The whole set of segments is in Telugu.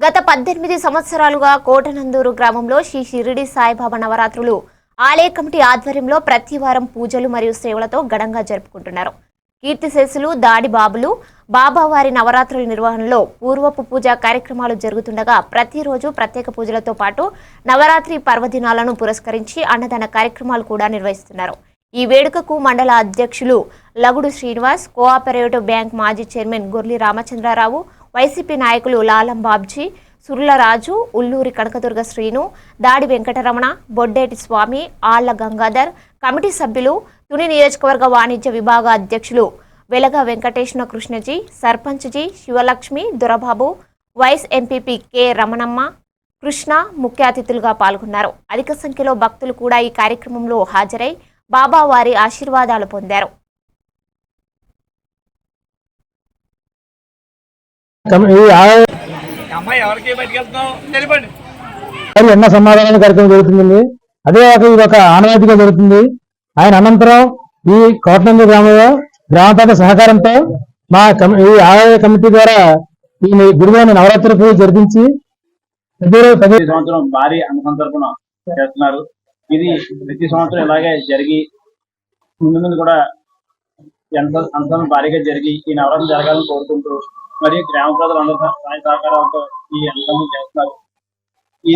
గత పద్దెనిమిది సంవత్సరాలుగా కోటనందూరు గ్రామంలో శ్రీ షిరిడి సాయిబాబా నవరాత్రులు. ఆలయ కమిటీ ఆధ్వర్యంలో ప్రతి వారం పూజలు మరియు సేవలతో ఘనంగా జరుపుకుంటున్నారు. కీర్తిశేషులు దాడి బాబులు బాబావారి నవరాత్రుల నిర్వహణలో పూర్వపు పూజా కార్యక్రమాలు జరుగుతుండగా ప్రతిరోజు ప్రత్యేక పూజలతో పాటు నవరాత్రి పర్వదినాలను పురస్కరించి అన్నదాన కార్యక్రమాలు కూడా నిర్వహిస్తున్నారు. ఈ వేడుకకు మండల అధ్యక్షులు లగుడు శ్రీనివాస్ కోఆపరేటివ్ బ్యాంక్ మాజీ చైర్మన్ గుర్లి రామచంద్రారావు వైసీపీ నాయకులు లాలం బాబ్జీ సుర్లరాజు ఉల్లూరి కనకదుర్గ శ్రీను దాడి వెంకటరమణ బొడ్డేటి స్వామి ఆళ్ళ గంగాధర్ కమిటీ సభ్యులు తుని నియోజకవర్గ వాణిజ్య విభాగ అధ్యక్షులు Velaga Venkateswara Krishnaji సర్పంచ్జీ Sivalakshmi Dorababu vice MPP K Ramanamma Krishna ముఖ్య అతిథులుగా పాల్గొన్నారు. అధిక సంఖ్యలో భక్తులు కూడా ఈ కార్యక్రమంలో హాజరై బాబా వారి ఆశీర్వాదాలు పొందారు. ఎన్న సమాధానం కార్యక్రమం జరుగుతుంది అదే ఒక ఇది ఒక ఆనవాయితీగా జరుగుతుంది. ఆయన అనంతరం ఈ కోటనంది గ్రామంలో గ్రామ పెద్ద సహకారంతో మా కమి- ఈ ఆలయ కమిటీ ద్వారా ఈ గురువారం నవరాత్రి పూజ జరిపించి సంవత్సరం భారీ అనుసంతర్పణ చేస్తున్నారు. ఇది ప్రతి సంవత్సరం ఇలాగే జరిగి ముందు ముందు కూడా ఎంత అంతం భారీగా జరిగి ఈ నవరాత్రి జరగాలని కోరుకుంటూ మరియు గ్రామ ప్రజలందరూ సహాయ సహకారాలతో ఈ అంతం చేస్తారు ఈ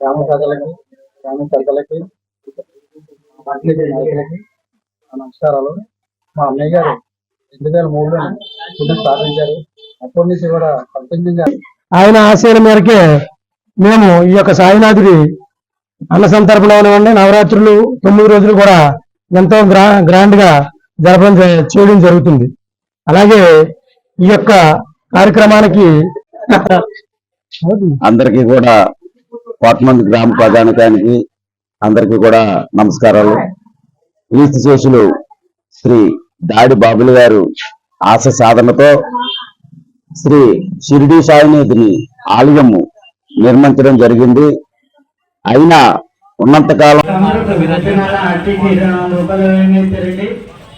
గ్రామ ప్రజలకి గ్రామ ప్రజలకి నాయకులకి నమస్కారాలు. మా అన్నయ్య గారు రెండు వేల మూడులో స్థాపించారు. అప్పటి నుంచి కూడా కంటిన్యూగా ఆయన ఆశయాల మేరకే మేము ఈ యొక్క సాయినాథుడి అన్న సందర్భంలో అవనివ్వండి నవరాత్రులు తొమ్మిది రోజులు కూడా ఎంతో గ్రా గ్రాండ్గా జరపడం చేయడం జరుగుతుంది. అలాగే ఈ యొక్క కార్యక్రమానికి అందరికీ కూడా కోటమంది గ్రామ ప్రధానికానికి అందరికీ కూడా నమస్కారాలు. క్రీస్తు శేషులు శ్రీ దాడి బాబులు గారు ఆశ సాధనతో శ్రీ షిరిడి సాయినేతిని ఆలయము నిర్మించడం జరిగింది. అయినా ఉన్నంతకాలం